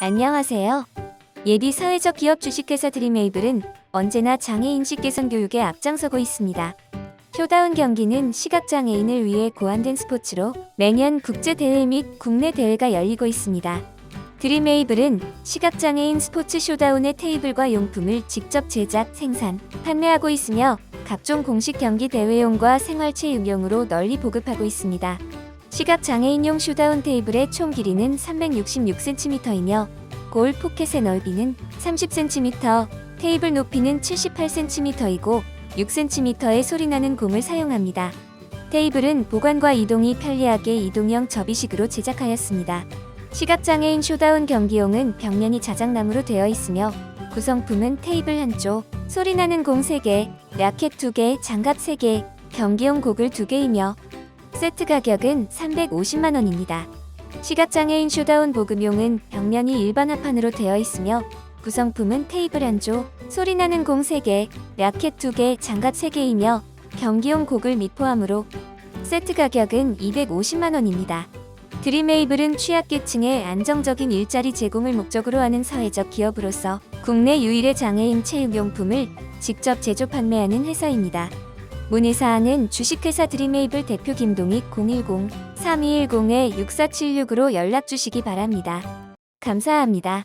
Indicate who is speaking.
Speaker 1: 안녕하세요. 예비 사회적 기업 주식회사 드림에이블은 언제나 장애인식 개선 교육에 앞장서고 있습니다. 효다운 경기는 시각장애인을 위해 고안된 스포츠로 매년 국제대회 및 국내 대회가 열리고 있습니다. 드림에이블은 시각장애인 스포츠 쇼다운의 테이블과 용품을 직접 제작, 생산, 판매하고 있으며 각종 공식 경기 대회용과 생활체육용으로 널리 보급하고 있습니다. 시각장애인용 쇼다운 테이블의 총 길이는 366cm이며 골 포켓의 넓이는 30cm, 테이블 높이는 78cm이고 6cm의 소리나는 공을 사용합니다. 테이블은 보관과 이동이 편리하게 이동형 접이식으로 제작하였습니다. 시각장애인 쇼다운 경기용은 벽면이 자작나무로 되어 있으며 구성품은 테이블 한쪽, 소리나는 공 3개, 라켓 2개, 장갑 3개, 경기용 고글 2개이며 세트 가격은 350만 원입니다. 시각장애인 쇼다운 보급용은 벽면이 일반 합판으로 되어 있으며 구성품은 테이블 한쪽, 소리나는 공 3개, 라켓 2개, 장갑 3개이며 경기용 고글 및 포함으로 세트 가격은 250만 원입니다. 드림에이블은 취약계층의 안정적인 일자리 제공을 목적으로 하는 사회적 기업으로서 국내 유일의 장애인 체육용품을 직접 제조 판매하는 회사입니다. 문의사항은 주식회사 드림에이블 대표 김동익 010-3210-6476으로 연락 주시기 바랍니다. 감사합니다.